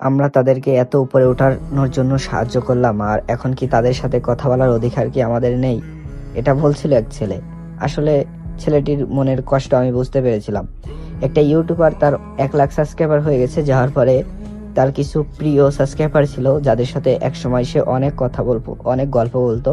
আমরা তাদেরকে এত উপরে ওঠানোর জন্য সাহায্য করলাম, আর এখন কি তাদের সাথে কথা বলার অধিকার কি আমাদের নেই? এটা বলছিল এক ছেলে। আসলে ছেলেটির মনের কষ্ট আমি বুঝতে পেরেছিলাম। একটা ইউটিউবার তার এক লাখ সাবস্ক্রাইবার হয়ে গেছে, যাওয়ার পরে তার কিছু প্রিয় সাবস্ক্রাইবার ছিল, যাদের সাথে এক সময় সে অনেক কথা বলতো, অনেক গল্প বলতো।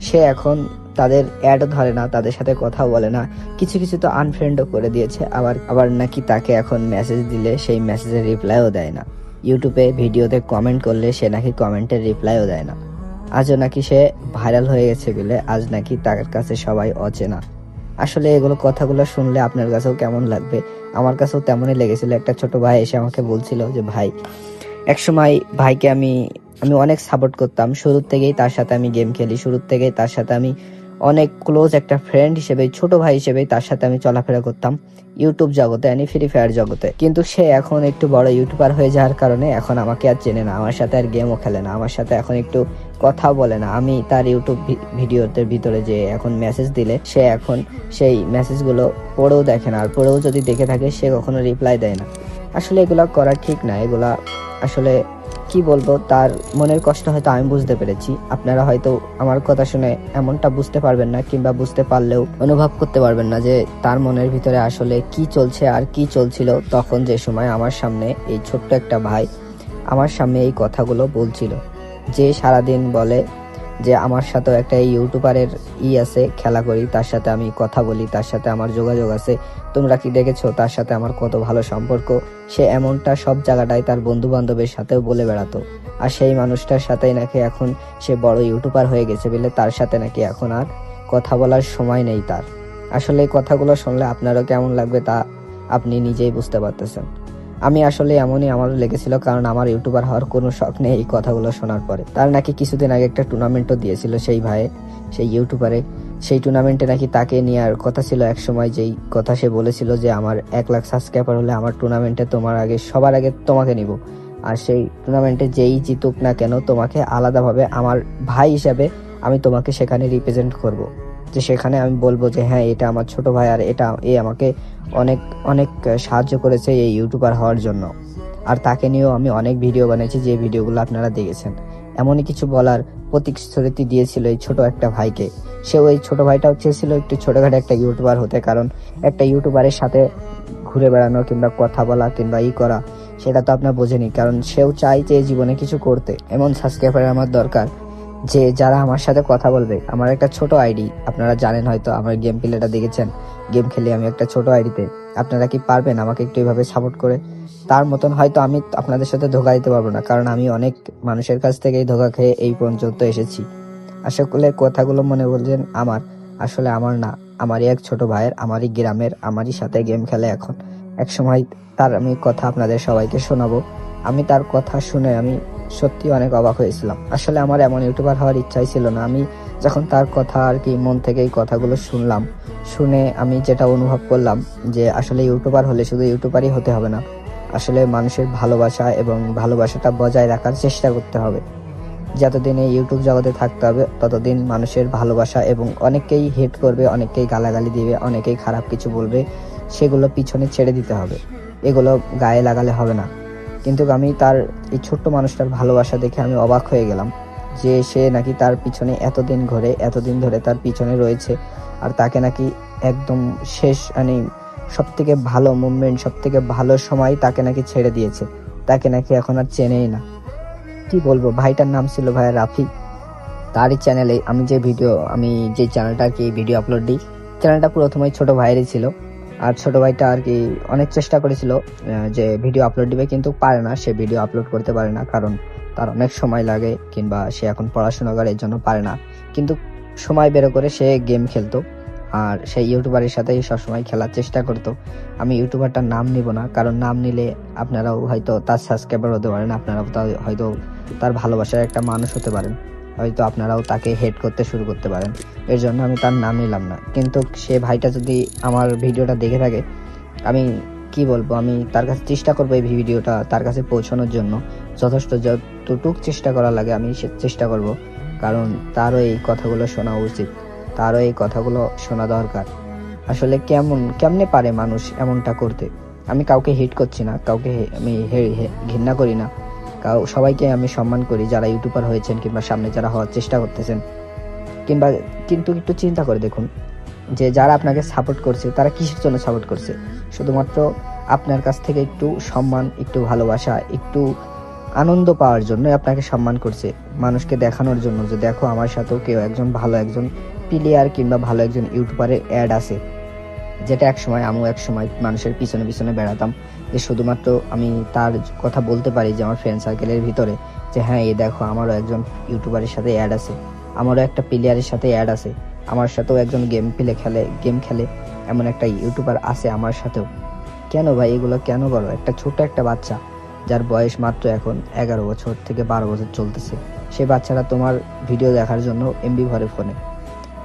সে এখন তাদের অ্যাড ধরে না, তাদের সাথে কথা বলে না। কিছু কিছু তো আনফ্রেন্ডও করে দিয়েছে, আবার আবার নাকি তাকে এখন মেসেজ দিলে সেই মেসেজের রিপ্লাইও দেয় না। ইউটিউবে ভিডিওতে কমেন্ট করলে সে নাকি কমেন্টের রিপ্লাইও দেয় না। আজও নাকি সে ভাইরাল হয়ে গেছে বলে আজ নাকি তার কাছে সবাই অচেনা। আসলে এগুলো কথাগুলো শুনলে আপনার কাছেও কেমন লাগবে? আমার কাছেও তেমনই লেগেছিল। একটা ছোট ভাই এসে আমাকে বলছিল যে, ভাই, একসময় ভাইকে আমি আমি অনেক সাপোর্ট করতাম। শুরুর থেকেই তার সাথে আমি গেম খেলি। শুরুর থেকেই তার সাথে আমি অনেক ক্লোজ একটা ফ্রেন্ড হিসেবে, ছোট ভাই হিসেবে তার সাথে আমি চলাফেরা করতাম ইউটিউব জগতে আমি ফ্রি ফায়ার জগতে। কিন্তু সে এখন একটু বড় ইউটিউবার হয়ে যাওয়ার কারণে এখন আমাকে আর চেনে না, আমার সাথে আর গেমও খেলে না, আমার সাথে এখন একটু কথা বলে না। আমি তার ইউটিউব ভিডিওতে ভিতরে যে এখন মেসেজ দিলে, সে এখন সেই মেসেজগুলো পড়েও দেখে না, আর পড়েও যদি দেখে থাকে, সে কখনো রিপ্লাই দেয় না। আসলে এগুলা করা ঠিক না, এগুলা আসলে কি বলব, তার মনের কষ্ট হয়তো আমি বুঝতে পেরেছি। আপনারা হয়তো আমার কথা শুনে এমনটা বুঝতে পারবেন না কিংবা বুঝতে পারলেও অনুভব করতে পারবেন না যে তার মনের ভিতরে আসলে কি চলছে আর কি চলছিল তখন যে সময় আমার সামনে এই ছোট্ট একটা ভাই আমার সামনে এই কথাগুলো বলছিল। যে সারাদিন বলে যে আমার সাথেও একটা ইউটিউবারের ই আছে, খেলা করি, তার সাথে আমি কথা বলি, তার সাথে আমার যোগাযোগ আছে। তোমরা কি দেখেছ তার সাথে আমার কত ভালো সম্পর্ক? সে এমনটা সব জায়গাটায় তার বন্ধু বান্ধবের সাথেও বলে বেড়াতো। আর সেই মানুষটার সাথেই নাকি এখন সে বড় ইউটিউবার হয়ে গেছে বলে তার সাথে নাকি এখন আর কথা বলার সময় নেই তার। আসলে এই কথাগুলো শুনলে আপনারও কেমন লাগবে তা আপনি নিজেই বুঝতে পারতেছেন। আমি আসলে এমনই আমার লেগেছিল, কারণ আমার ইউটিউবার হওয়ার কোনো শখ নেই এই কথাগুলো শোনার পরে। তার নাকি কিছুদিন আগে একটা টুর্নামেন্টও দিয়েছিল সেই ভাইয়ে সেই ইউটিউবারে। সেই টুর্নামেন্টে নাকি তাকে নেওয়ার কথা ছিল এক সময় যেই কথা সে বলেছিল যে, আমার এক লাখ সাবস্ক্রাইবার হলে আমার টুর্নামেন্টে তোমার আগে, সবার আগে তোমাকে নিব। আর সেই টুর্নামেন্টে যেই জিতুক না কেন, তোমাকে আলাদাভাবে আমার ভাই হিসাবে আমি তোমাকে সেখানে রিপ্রেজেন্ট করব। যে সেখানে আমি বলব যে হ্যাঁ এটা আমার ছোট ভাই আর এটা এ আমাকে অনেক অনেক সাহায্য করেছে এই ইউটিউবার হওয়ার জন্য। আর তাকে নিয়েও আমি অনেক ভিডিও বানিয়েছি যে ভিডিওগুলো আপনারা দেখেছেন। এমনই কিছু বলার প্রতিশ্রুতি দিয়েছিল এই ছোট একটা ভাইকে। সে ওই ছোট ভাইটাও চেয়েছিল একটু ছোটখাটো একটা ইউটিউবার হতে, কারণ একটা ইউটিউবারের সাথে ঘুরে বেড়ানো কিংবা কথা বলা কিংবা ই করা, সেটা তো আপনার বোঝেনি। কারণ সেও চাই যে জীবনে কিছু করতে। এমন সাবস্ক্রাইবার আমার দরকার। যে যারা আমার সাথে কথা বলবে, আমার একটা ছোট আইডি, আপনারা জানেন হয়তো আমার গেম প্লেটা দেখেছেন, গেম খেলি আমি একটা ছোট আইডিতে, আপনারা কি পারবেন আমাকে একটু এইভাবে সাপোর্ট করে? তার মতন হয়তো আমি আপনাদের সাথে ধোকা দিতে পারব না, কারণ আমি অনেক মানুষের কাছ থেকেই ধোকা খেয়ে এই পর্যন্ত এসেছি। আসলে কথাগুলো মনে বলছেন আমার, আসলে আমার না, আমারই এক ছোট ভাইয়ের, আমারই গ্রামের, আমারই সাথে গেম খেলে এখন। এক সময় তার আমি কথা আপনাদের সবাইকে শোনাবো। আমি তার কথা শুনে আমি সত্যি অনেক অবাক হয়েছিলাম। আসলে আমার এমন ইউটিউবার হওয়ার ইচ্ছাই ছিল না। আমি যখন তার কথা আর কি মন থেকে এই কথাগুলো শুনলাম, শুনে আমি যেটা অনুভব করলাম যে আসলে ইউটিউবার হলে শুধু ইউটিউবারই হতে হবে না, আসলে মানুষের ভালোবাসা এবং ভালোবাসাটা বজায় রাখার চেষ্টা করতে হবে। যতদিন এই ইউটিউব জগতে থাকতে হবে, ততদিন মানুষের ভালোবাসা এবং অনেকেই হেট করবে অনেকেই গালাগালি দিবে, অনেকেই খারাপ কিছু বলবে, সেগুলো পিছনে ছেড়ে দিতে হবে। এগুলো গায়ে লাগালে হবে না। কিন্তু আমি তার, এই ছোট্ট মানুষটার ভালোবাসা দেখে আমি অবাক হয়ে গেলাম যে সে নাকি তার পিছনে এতদিন ঘরে, এতদিন ধরে তার পিছনে রয়েছে আর তাকে নাকি একদম শেষ মানে সব থেকে ভালো মুভমেন্ট সব থেকে ভালো সময় তাকে নাকি ছেড়ে দিয়েছে। তাকে নাকি এখন আর চেনেই না। কি বলব, ভাইটার নাম ছিল ভাই রাফি। তারই চ্যানেলে আমি যে ভিডিও আমি যে চ্যানেলটা কি ভিডিও আপলোড দিই চ্যানেলটা প্রথমেই ছোট ভাইয়েরই ছিল। আর ছোট ভাইটা আর কি অনেক চেষ্টা করেছিল যে ভিডিও আপলোড দিবে, কিন্তু পারে না। সে ভিডিও আপলোড করতে পারে না, কারণ তার অনেক সময় লাগে, কিংবা সে এখন পড়াশোনা করে, এর জন্য পারে না। কিন্তু সময় বের করে সে গেম খেলতো, আর সেই ইউটিউবারের সাথেই সবসময় খেলার চেষ্টা করতো। আমি ইউটিউবারটার নাম নিব না, কারণ নাম নিলে আপনারাও হয়তো তার সাবস্ক্রাইবার হতে পারেন, আপনারাও হয়তো তার ভালোবাসার একটা মানুষ হতে পারেন। হয়তো আপনারাও তাকে হেড করতে শুরু করতে পারেন। এর জন্য আমি তার নাম নিলাম না। কিন্তু সে ভাইটা যদি আমার ভিডিওটা দেখে থাকে, আমি কি বলব, আমি তার কাছে চেষ্টা করব এই ভিডিওটা তার কাছে পৌঁছানোর জন্য। যথেষ্ট যতটুক চেষ্টা করা লাগে আমি সে চেষ্টা করব। কারণ তারও এই কথাগুলো শোনা উচিত। তারও এই কথাগুলো শোনা দরকার। আসলে কেমন, কেমনে পারে মানুষ এমনটা করতে? আমি কাউকে হিট করছি না, কাউকে আমি ঘৃণা করি না। সবাইকে আমি সম্মান করি, যারা ইউটিউবার হয়েছেন কিংবা সামনে যারা হওয়ার চেষ্টা করতেছেন। কিংবা কিন্তু একটু চিন্তা করে দেখুন, যে যারা আপনাকে সাপোর্ট করছে, তারা কিসের জন্য সাপোর্ট করছে? শুধুমাত্র আপনার কাছ থেকে একটু সম্মান, একটু ভালোবাসা, একটু আনন্দ পাওয়ার জন্য আপনাকে সম্মান করছে। মানুষকে দেখানোর জন্য যে দেখো আমার সাথেও কেউ একজন ভালো একজন প্লেয়ার কিংবা ভালো একজন ইউটিউবারের অ্যাড আছে। যেটা এক সময় আমিও এক সময় মানুষের পিছনে পিছনে বেড়াতাম, যে শুধুমাত্র আমি তার কথা বলতে পারি যে আমার ফ্রেন্ড সার্কেলের ভিতরে, যে হ্যাঁ এই দেখো আমারও একজন ইউটিউবারের সাথে অ্যাড আছে, আমারও একটা প্লেয়ারের সাথে অ্যাড আছে, আমার সাথেও একজন গেম প্লে খেলে গেম খেলে, এমন একটা ইউটিউবার আছে আমার সাথেও। কেন ভাই এগুলো কেন করো একটা ছোট একটা বাচ্চা, যার বয়স মাত্র এখন এগারো বছর থেকে বারো বছর চলতেছে। সে বাচ্চারা তোমার ভিডিও দেখার জন্য এমবি ভরে ফোনে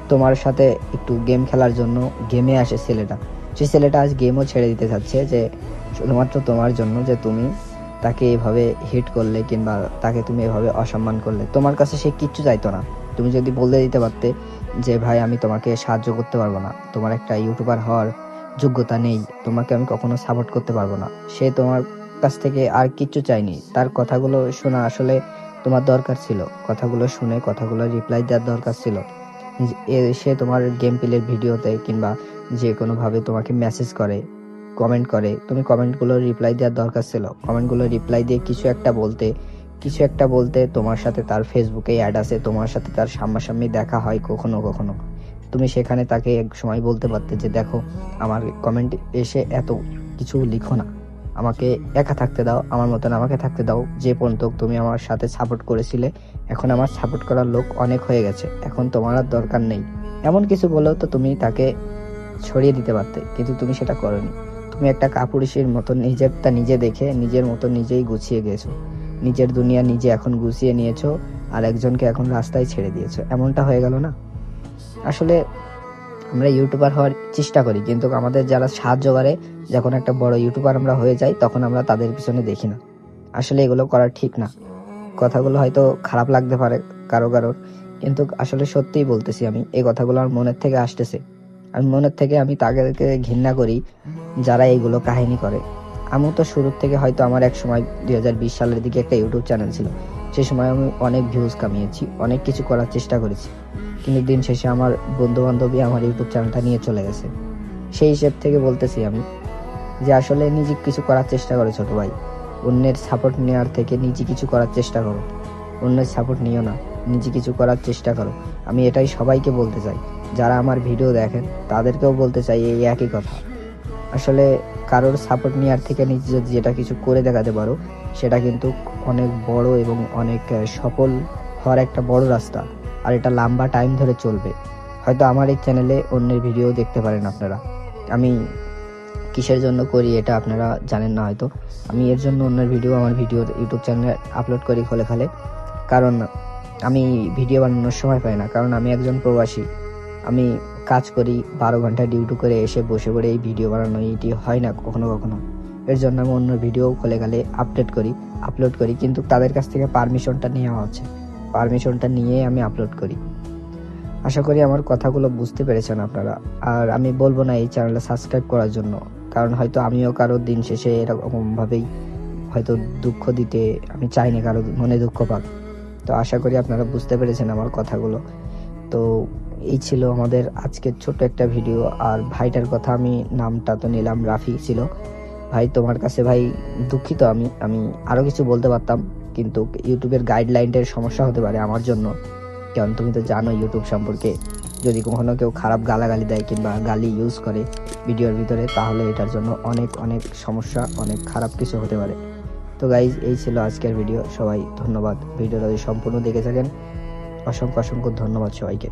তোমার সাথে একটু গেম খেলার জন্য গেমে আসে ছেলেটা। সেই ছেলেটা আজ গেমও ছেড়ে দিতে চাচ্ছে যে, শুধুমাত্র তোমার জন্য যে তুমি তাকে এভাবে হিট করলে কিংবা তাকে তুমি এভাবে অসম্মান করলে, তোমার কাছে সে কিচ্ছু চাইতো না। তুমি যদি বলে দিতে পারতে যে, ভাই, আমি তোমাকে সাহায্য করতে পারব না। তোমার একটা ইউটিউবার হওয়ার যোগ্যতা নেই। তোমাকে আমি কখনো সাপোর্ট করতে পারব না। সে তোমার কাছ থেকে আর কিচ্ছু চাইনি তার কথাগুলো শোনা আসলে তোমার দরকার ছিল। কথাগুলো শুনে, কথাগুলো রিপ্লাই দেওয়ার দরকার ছিল। সে তোমার গেম প্লের ভিডিওতে কিংবা যে কোনোভাবে তোমাকে মেসেজ করে কমেন্ট করে। তুমি কমেন্টগুলো রিপ্লাই দেওয়ার দরকার ছিল। কমেন্টগুলো রিপ্লাই দিয়ে কিছু একটা বলতে, কিছু একটা বলতে তোমার সাথে তার ফেসবুকে অ্যাড আছে, তোমার সাথে তার সামনাসামনি দেখা হয় কখনো কখনো। তুমি সেখানে তাকে এক সময় বলতে পারতে যে, দেখো, আমার কমেন্ট এসে এত কিছু লিখো না। আমাকে একা থাকতে দাও, আমার মতন আমাকে থাকতে দাও। যে পর্যন্ত তুমি আমার সাথে সাপোর্ট করেছিলে, এখন আমার সাপোর্ট করার লোক অনেক হয়ে গেছে, এখন তোমার আর দরকার নেই। এমন কিছু বলেও তো তুমি তাকে ছড়িয়ে দিতে পারতে, কিন্তু তুমি সেটা করনি। তুমি একটা কাপুরুষের মতো নিজেরটা নিজে দেখে, নিজের মতো নিজেই গুছিয়ে গেছো। নিজের দুনিয়া নিজে এখন গুছিয়ে নিয়েছো, আর একজনকে এখন রাস্তায় ছেড়ে দিয়েছ। এমনটা হয়ে গেল না? আসলে আমরা ইউটিউবার হওয়ার চেষ্টা করি, কিন্তু আমাদের যারা সাহায্য করে, যখন একটা বড় ইউটিউবার আমরা হয়ে যাই, তখন আমরা তাদের পিছনে দেখি না। আসলে এগুলো করা ঠিক না। কথাগুলো হয়তো খারাপ লাগতে পারে কারও কারোর, কিন্তু আসলে সত্যিই বলতেছি আমি, এই কথাগুলো আমার মনের থেকে আসতেছে। আমি মনের থেকে আমি তাদেরকে ঘৃণা করি, যারা এইগুলো কাহিনী করে। আমিও তো শুরুর থেকে হয়তো আমার এক সময় দুই হাজার বিশ সালের দিকে একটা ইউটিউব চ্যানেল ছিল। সে সময় আমি অনেক ভিউজ কামিয়েছি, অনেক কিছু করার চেষ্টা করেছি। কিন্তু দিন শেষে আমার বন্ধু বান্ধবী আমার ইউটিউব চ্যানেলটা নিয়ে চলে গেছে। সেই হিসেব থেকে বলতেছি আমি যে আসলে নিজে কিছু করার চেষ্টা করো ছোট ভাই। অন্যের সাপোর্ট নেওয়ার থেকে নিজে কিছু করার চেষ্টা করো। অন্যের সাপোর্ট নিও না, নিজে কিছু করার চেষ্টা করো। আমি এটাই সবাইকে বলতে চাই। যারা আমার ভিডিও দেখেন, তাদেরকেও বলতে চাই এই একই কথা। আসলে কারোর সাপোর্ট নেওয়ার থেকে নিজে যদি যেটা কিছু করে দেখাতে পারো, সেটা কিন্তু অনেক বড় এবং অনেক সফল হওয়ার একটা বড় রাস্তা। আর এটা লম্বা টাইম ধরে চলবে। হয়তো আমার এই চ্যানেলে অন্যের ভিডিও দেখতে পারেন আপনারা। আমি কিসের জন্য করি এটা আপনারা জানেন না হয়তো। আমি এর জন্য অন্যের ভিডিও আমার ভিডিও ইউটিউব চ্যানেলে আপলোড করি খোলে খালে। কারণ আমি ভিডিও বানানোর সময় পাই না। কারণ আমি একজন প্রবাসী। আমি কাজ করি, বারো ঘণ্টা ডিউটি করে এসে বসে পড়ে এই ভিডিও বানানো এটি হয় না কখনো কখনো। এর জন্য আমি অন্য ভিডিও খোলে গেলে আপডেট করি আপলোড করি। কিন্তু তাদের কাছ থেকে পারমিশনটা নেওয়া হচ্ছে। পারমিশনটা নিয়ে আমি আপলোড করি। আশা করি আমার কথাগুলো বুঝতে পেরেছেন আপনারা। আর আমি বলব না এই চ্যানেলে সাবস্ক্রাইব করার জন্য, কারণ হয়তো আমিও কারও দিন শেষে এরকমভাবেই হয়তো দুঃখ দিতে আমি চাই না কারও মনে দুঃখ পাক। তো আশা করি আপনারা বুঝতে পেরেছেন আমার কথাগুলো। তো এই ছিল আমাদের আজকের ছোট একটা ভিডিও আর ভাইটার কথা আমি, নামটা তো নিলাম রাফি ছিল। ভাই, তোমার কাছে ভাই দুঃখিত আমি আমি আরও কিছু বলতে পারতাম। কিন্তু ইউটিউবের গাইডলাইনের সমস্যা হতে পারে আমার জন্য। কারণ তুমি তো জানো ইউটিউব সম্পর্কে। যদি কখনো কেউ খারাপ গালাগালি দেয় কিংবা গালি ইউজ করে ভিডিওর ভিতরে, তাহলে এটার জন্য অনেক অনেক সমস্যা, অনেক খারাপ কিছু হতে পারে। তো গাইজ এই ছিল আজকের ভিডিও সবাই ধন্যবাদ। ভিডিওটা যদি সম্পূর্ণ দেখে থাকেন, অসংখ্য অসংখ্য ধন্যবাদ সবাইকে।